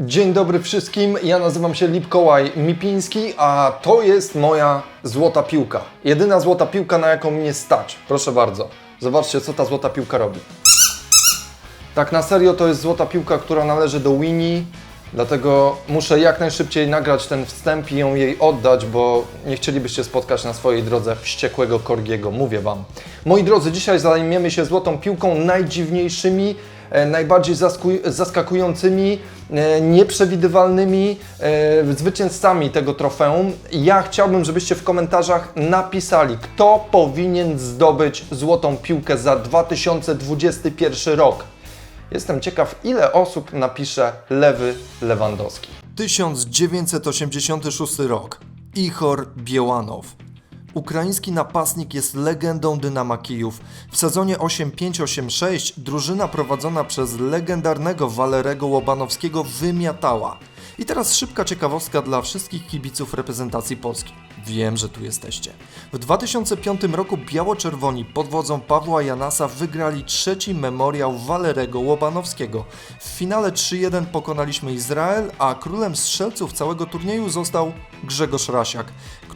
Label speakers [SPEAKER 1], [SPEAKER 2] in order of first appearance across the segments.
[SPEAKER 1] Dzień dobry wszystkim, ja nazywam się Lipkołaj Mipiński, a to jest moja złota piłka. Jedyna złota piłka, na jaką mnie stać. Proszę bardzo, zobaczcie co ta złota piłka robi. Tak na serio to jest złota piłka, która należy do Winnie, dlatego muszę jak najszybciej nagrać ten wstęp i ją jej oddać, bo nie chcielibyście spotkać na swojej drodze wściekłego Korgiego, mówię Wam. Moi drodzy, dzisiaj zajmiemy się złotą piłką najdziwniejszymi, najbardziej zaskuj- zaskakującymi, e, nieprzewidywalnymi e, zwycięzcami tego trofeum. Ja chciałbym, żebyście w komentarzach napisali, kto powinien zdobyć złotą piłkę za 2021 rok. Jestem ciekaw, ile osób napisze lewy Lewandowski. 1986 rok. Ichor Biełanow. Ukraiński napastnik jest legendą Dynama Kijów. W sezonie 8586 drużyna prowadzona przez legendarnego Walerego Łobanowskiego wymiatała. I teraz szybka ciekawostka dla wszystkich kibiców reprezentacji Polski. Wiem, że tu jesteście. W 2005 roku biało-czerwoni pod wodzą Pawła Janasa wygrali trzeci memoriał Walerego Łobanowskiego. W finale 3-1 pokonaliśmy Izrael, a królem strzelców całego turnieju został Grzegorz Rasiak,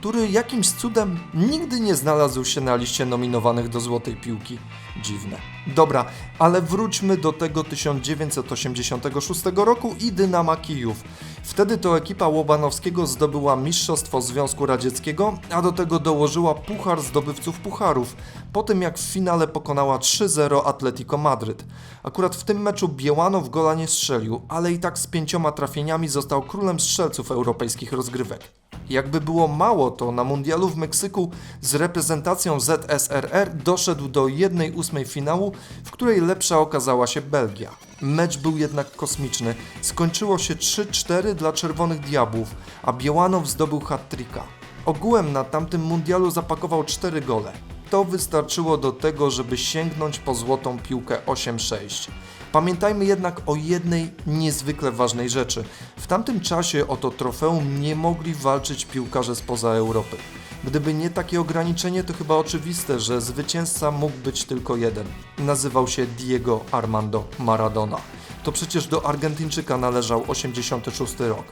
[SPEAKER 1] który jakimś cudem nigdy nie znalazł się na liście nominowanych do Złotej Piłki. Dziwne. Dobra, ale wróćmy do tego 1986 roku i Dynama Kijów. Wtedy to ekipa Łobanowskiego zdobyła Mistrzostwo Związku Radzieckiego, a do tego dołożyła Puchar Zdobywców Pucharów, po tym jak w finale pokonała 3-0 Atletico Madryt. Akurat w tym meczu Biełanow gola nie strzelił, ale i tak z pięcioma trafieniami został królem strzelców europejskich rozgrywek. Jakby było mało, to na mundialu w Meksyku z reprezentacją ZSRR doszedł do 1-8 finału, w której lepsza okazała się Belgia. Mecz był jednak kosmiczny. Skończyło się 3-4 dla Czerwonych Diabłów, a Białanow zdobył hat-tricka. Ogółem na tamtym mundialu zapakował 4 gole. To wystarczyło do tego, żeby sięgnąć po złotą piłkę 8-6. Pamiętajmy jednak o jednej niezwykle ważnej rzeczy. W tamtym czasie o to trofeum nie mogli walczyć piłkarze spoza Europy. Gdyby nie takie ograniczenie, to chyba oczywiste, że zwycięzca mógł być tylko jeden. Nazywał się Diego Armando Maradona. To przecież do Argentyńczyka należał 86 rok.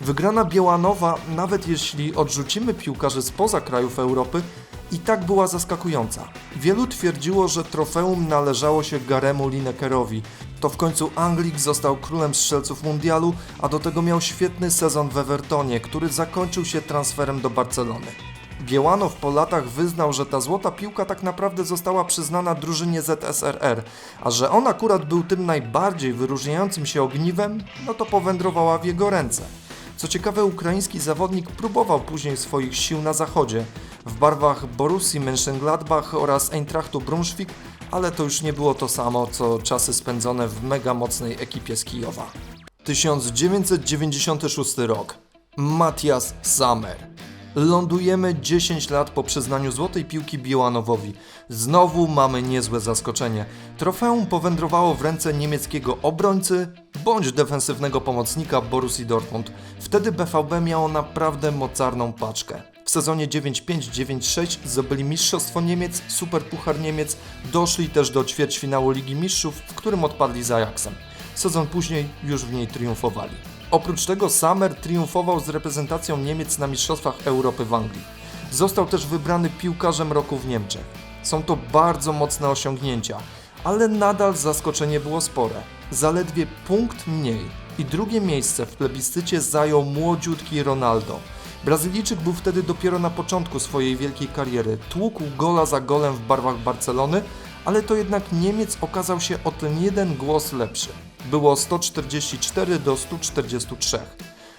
[SPEAKER 1] Wygrana Białanowa, nawet jeśli odrzucimy piłkarzy spoza krajów Europy, i tak była zaskakująca. Wielu twierdziło, że trofeum należało się Garemu Linekerowi. To w końcu Anglik został królem strzelców mundialu, a do tego miał świetny sezon w Evertonie, który zakończył się transferem do Barcelony. Biełanow po latach wyznał, że ta złota piłka tak naprawdę została przyznana drużynie ZSRR, a że on akurat był tym najbardziej wyróżniającym się ogniwem, no to powędrowała w jego ręce. Co ciekawe, ukraiński zawodnik próbował później swoich sił na zachodzie, w barwach Borussii Mönchengladbach oraz Eintrachtu Braunschweig, ale to już nie było to samo, co czasy spędzone w mega mocnej ekipie z Kijowa. 1996 rok. Matthias Sammer. Lądujemy 10 lat po przyznaniu złotej piłki Białanowowi. Znowu mamy niezłe zaskoczenie. Trofeum powędrowało w ręce niemieckiego obrońcy bądź defensywnego pomocnika Borussii Dortmund. Wtedy BVB miało naprawdę mocarną paczkę. W sezonie 9-5-9-6 zdobyli Mistrzostwo Niemiec, Superpuchar Niemiec, doszli też do ćwierćfinału Ligi Mistrzów, w którym odpadli z Ajaxem. Sezon później już w niej triumfowali. Oprócz tego Sammer triumfował z reprezentacją Niemiec na Mistrzostwach Europy w Anglii. Został też wybrany piłkarzem roku w Niemczech. Są to bardzo mocne osiągnięcia, ale nadal zaskoczenie było spore. Zaledwie punkt mniej i drugie miejsce w plebiscycie zajął młodziutki Ronaldo. Brazylijczyk był wtedy dopiero na początku swojej wielkiej kariery. Tłukł gola za golem w barwach Barcelony, ale to jednak Niemiec okazał się o ten jeden głos lepszy. Było 144 do 143.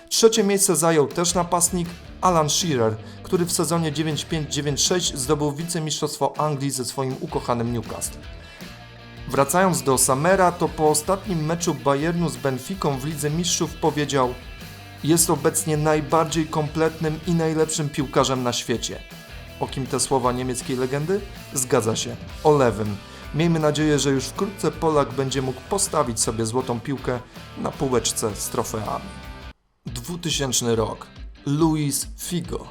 [SPEAKER 1] Trzecie miejsce zajął też napastnik Alan Shearer, który w sezonie 9-5-9-6 zdobył wicemistrzostwo Anglii ze swoim ukochanym Newcastle. Wracając do Samera, to po ostatnim meczu Bayernu z Benficą w Lidze Mistrzów powiedział Jest obecnie najbardziej kompletnym i najlepszym piłkarzem na świecie. O kim te słowa niemieckiej legendy? Zgadza się, o lewym. Miejmy nadzieję, że już wkrótce Polak będzie mógł postawić sobie złotą piłkę na półeczce z trofeami. 2000 rok. Luis Figo.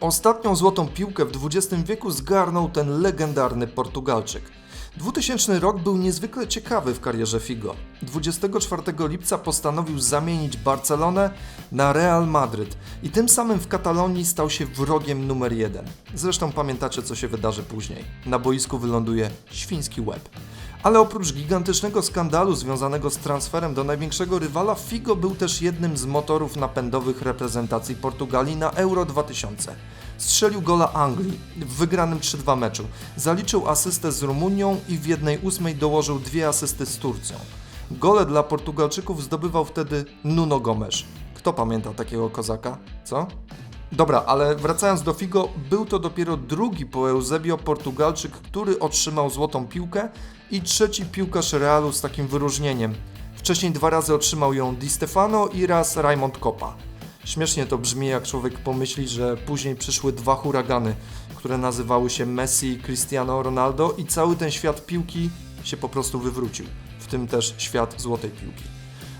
[SPEAKER 1] Ostatnią złotą piłkę w XX wieku zgarnął ten legendarny Portugalczyk. 2000 rok był niezwykle ciekawy w karierze Figo. 24 lipca postanowił zamienić Barcelonę na Real Madryt i tym samym w Katalonii stał się wrogiem numer jeden. Zresztą pamiętacie, co się wydarzy później. Na boisku wyląduje świński łeb. Ale oprócz gigantycznego skandalu związanego z transferem do największego rywala, Figo był też jednym z motorów napędowych reprezentacji Portugalii na Euro 2000. Strzelił gola Anglii w wygranym 3-2 meczu, zaliczył asystę z Rumunią i w jednej ósmej dołożył dwie asysty z Turcją. Gole dla Portugalczyków zdobywał wtedy Nuno Gomes. Kto pamięta takiego kozaka? Co? Dobra, ale wracając do Figo, był to dopiero drugi po Eusebio Portugalczyk, który otrzymał złotą piłkę i trzeci piłkarz Realu z takim wyróżnieniem. Wcześniej dwa razy otrzymał ją Di Stefano i raz Raymond Kopa. Śmiesznie to brzmi, jak człowiek pomyśli, że później przyszły dwa huragany, które nazywały się Messi i Cristiano Ronaldo i cały ten świat piłki się po prostu wywrócił, w tym też świat złotej piłki.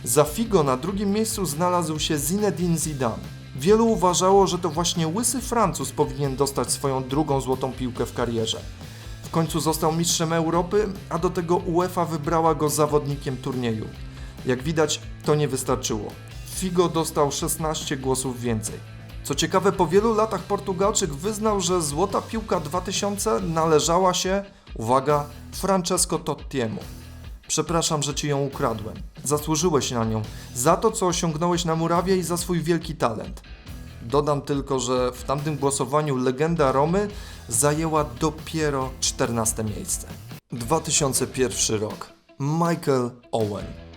[SPEAKER 1] Za Figo na drugim miejscu znalazł się Zinedine Zidane. Wielu uważało, że to właśnie łysy Francuz powinien dostać swoją drugą złotą piłkę w karierze. W końcu został mistrzem Europy, a do tego UEFA wybrała go zawodnikiem turnieju. Jak widać, to nie wystarczyło. Figo dostał 16 głosów więcej. Co ciekawe, po wielu latach Portugalczyk wyznał, że złota piłka 2000 należała się, uwaga, Francesco Tottiemu. Przepraszam, że ci ją ukradłem. Zasłużyłeś na nią, za to, co osiągnąłeś na murawie i za swój wielki talent. Dodam tylko, że w tamtym głosowaniu legenda Romy zajęła dopiero 14 miejsce. 2001 rok. Michael Owen.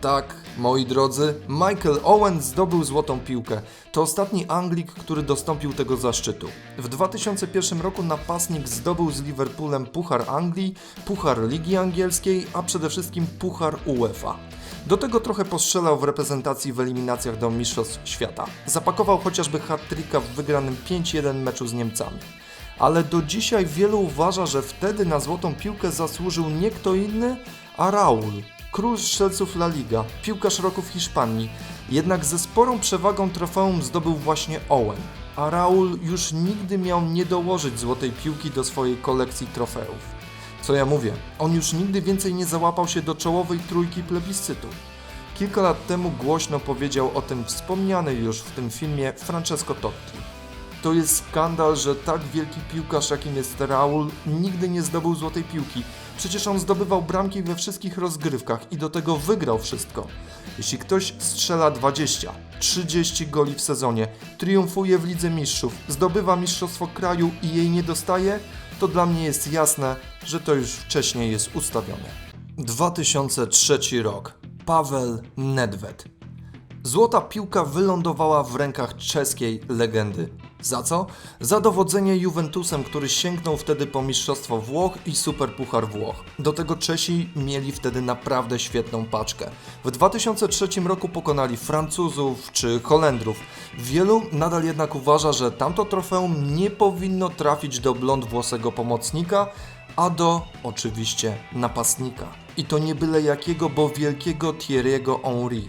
[SPEAKER 1] Tak, moi drodzy, Michael Owen zdobył złotą piłkę. To ostatni Anglik, który dostąpił tego zaszczytu. W 2001 roku napastnik zdobył z Liverpoolem Puchar Anglii, Puchar Ligi Angielskiej, a przede wszystkim Puchar UEFA. Do tego trochę postrzelał w reprezentacji w eliminacjach do Mistrzostw Świata. Zapakował chociażby hat-tricka w wygranym 5-1 meczu z Niemcami. Ale do dzisiaj wielu uważa, że wtedy na złotą piłkę zasłużył nie kto inny, a Raul, król strzelców La Liga, piłkarz roku w Hiszpanii. Jednak ze sporą przewagą trofeum zdobył właśnie Owen, a Raul już nigdy miał nie dołożyć złotej piłki do swojej kolekcji trofeów. Co ja mówię, on już nigdy więcej nie załapał się do czołowej trójki plebiscytu. Kilka lat temu głośno powiedział o tym wspomniany już w tym filmie Francesco Totti. To jest skandal, że tak wielki piłkarz jakim jest Raul nigdy nie zdobył złotej piłki. Przecież on zdobywał bramki we wszystkich rozgrywkach i do tego wygrał wszystko. Jeśli ktoś strzela 20, 30 goli w sezonie, triumfuje w Lidze Mistrzów, zdobywa Mistrzostwo Kraju i jej nie dostaje, to dla mnie jest jasne, że to już wcześniej jest ustawione. 2003 rok. Paweł Nedved. Złota piłka wylądowała w rękach czeskiej legendy. Za co? Za dowodzenie Juventusem, który sięgnął wtedy po Mistrzostwo Włoch i Superpuchar Włoch. Do tego Czesi mieli wtedy naprawdę świetną paczkę. W 2003 roku pokonali Francuzów czy Holendrów. Wielu nadal jednak uważa, że tamto trofeum nie powinno trafić do blond włosego pomocnika, a do oczywiście napastnika. I to nie byle jakiego, bo wielkiego Thierry'ego Henry.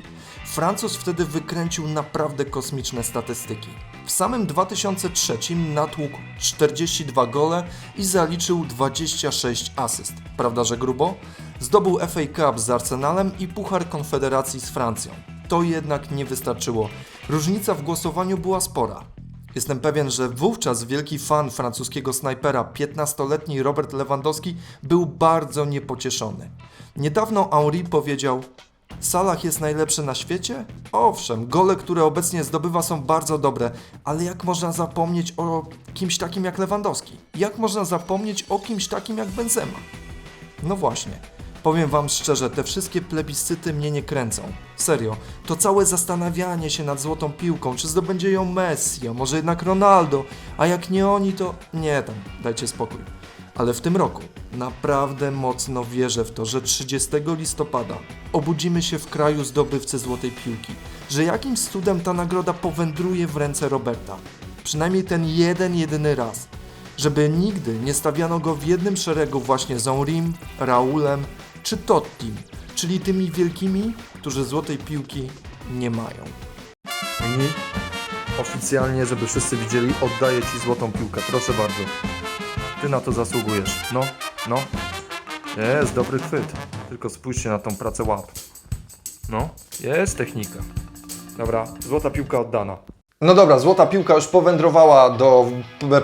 [SPEAKER 1] Francuz wtedy wykręcił naprawdę kosmiczne statystyki. W samym 2003 natłukł 42 gole i zaliczył 26 asyst. Prawda, że grubo? Zdobył FA Cup z Arsenalem i Puchar Konfederacji z Francją. To jednak nie wystarczyło. Różnica w głosowaniu była spora. Jestem pewien, że wówczas wielki fan francuskiego snajpera, 15-letni Robert Lewandowski, był bardzo niepocieszony. Niedawno Henri powiedział: Salah jest najlepszy na świecie? Owszem, gole, które obecnie zdobywa są bardzo dobre, ale jak można zapomnieć o kimś takim jak Lewandowski? Jak można zapomnieć o kimś takim jak Benzema? No właśnie. Powiem wam szczerze, te wszystkie plebiscyty mnie nie kręcą. Serio, to całe zastanawianie się nad złotą piłką, czy zdobędzie ją Messi, a może jednak Ronaldo, a jak nie oni, to nie tam, dajcie spokój. Ale w tym roku naprawdę mocno wierzę w to, że 30 listopada obudzimy się w kraju zdobywcy złotej piłki, że jakimś cudem ta nagroda powędruje w ręce Roberta. Przynajmniej ten jeden, jedyny raz. Żeby nigdy nie stawiano go w jednym szeregu właśnie z Henrym, Raulem czy Tottim, czyli tymi wielkimi, którzy złotej piłki nie mają. I oficjalnie, żeby wszyscy widzieli, oddaję Ci złotą piłkę. Proszę bardzo. Ty na to zasługujesz. No, no. Jest, dobry chwyt. Tylko spójrzcie na tą pracę łap. No, jest technika. Dobra, złota piłka oddana. No dobra, złota piłka już powędrowała do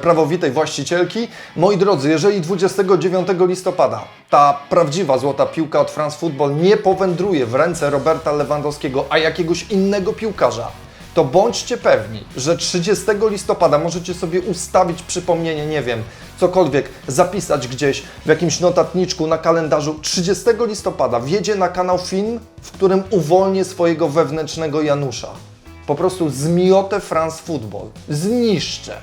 [SPEAKER 1] prawowitej właścicielki. Moi drodzy, jeżeli 29 listopada ta prawdziwa złota piłka od France Football nie powędruje w ręce Roberta Lewandowskiego, a jakiegoś innego piłkarza, to bądźcie pewni, że 30 listopada możecie sobie ustawić przypomnienie, nie wiem, cokolwiek, zapisać gdzieś w jakimś notatniczku na kalendarzu. 30 listopada wjedzie na kanał film, w którym uwolnię swojego wewnętrznego Janusza. Po prostu zmiotę France Football. Zniszczę.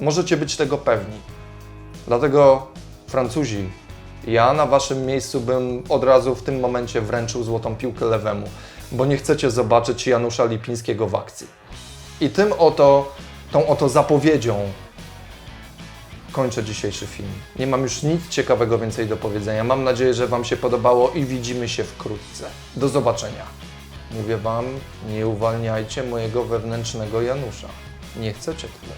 [SPEAKER 1] Możecie być tego pewni. Dlatego Francuzi, ja na waszym miejscu bym od razu w tym momencie wręczył złotą piłkę lewemu, bo nie chcecie zobaczyć Janusza Lipińskiego w akcji. I tym oto, tą oto zapowiedzią kończę dzisiejszy film. Nie mam już nic ciekawego więcej do powiedzenia. Mam nadzieję, że Wam się podobało i widzimy się wkrótce. Do zobaczenia. Mówię Wam, nie uwalniajcie mojego wewnętrznego Janusza. Nie chcecie tyle.